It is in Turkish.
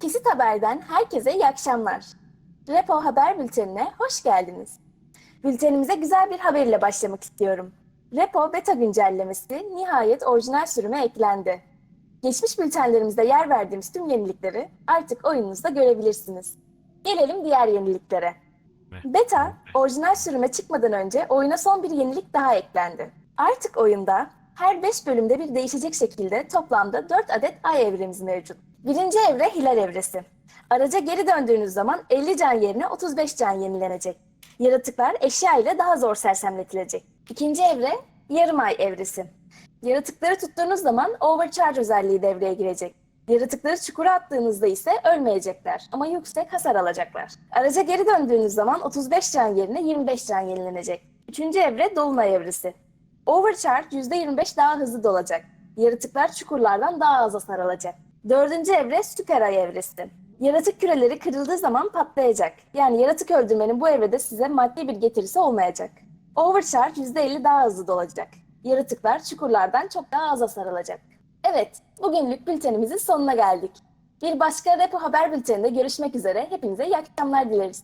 Kesit Haber'den herkese iyi akşamlar. Repo Haber Bülteni'ne hoş geldiniz. Bültenimize güzel bir haber ile başlamak istiyorum. Repo beta güncellemesi nihayet orijinal sürüme eklendi. Geçmiş bültenlerimizde yer verdiğimiz tüm yenilikleri artık oyununuzda görebilirsiniz. Gelelim diğer yeniliklere. Beta, orijinal sürüme çıkmadan önce oyuna son bir yenilik daha eklendi. Artık oyunda her 5 bölümde bir değişecek şekilde toplamda 4 adet ay evremiz mevcut. Birinci evre Hilal evresi. Araca geri döndüğünüz zaman 50 can yerine 35 can yenilenecek. Yaratıklar eşya ile daha zor sersemletilecek. İkinci evre Yarım Ay evresi. Yaratıkları tuttuğunuz zaman Overcharge özelliği devreye girecek. Yaratıkları çukura attığınızda ise ölmeyecekler ama yüksek hasar alacaklar. Araca geri döndüğünüz zaman 35 can yerine 25 can yenilenecek. Üçüncü evre Dolunay evresi. Overcharge %25 daha hızlı dolacak. Yaratıklar çukurlardan daha az hasar alacak. Dördüncü evre Süper Ay evresi. Yaratık küreleri kırıldığı zaman patlayacak. Yani yaratık öldürmenin bu evrede size maddi bir getirisi olmayacak. Overcharge %50 daha hızlı dolacak. Yaratıklar çukurlardan çok daha az hasar alacak. Evet, bugünlük bültenimizin sonuna geldik. Bir başka Repo Haber Bülteni'nde görüşmek üzere. Hepinize iyi akşamlar dileriz.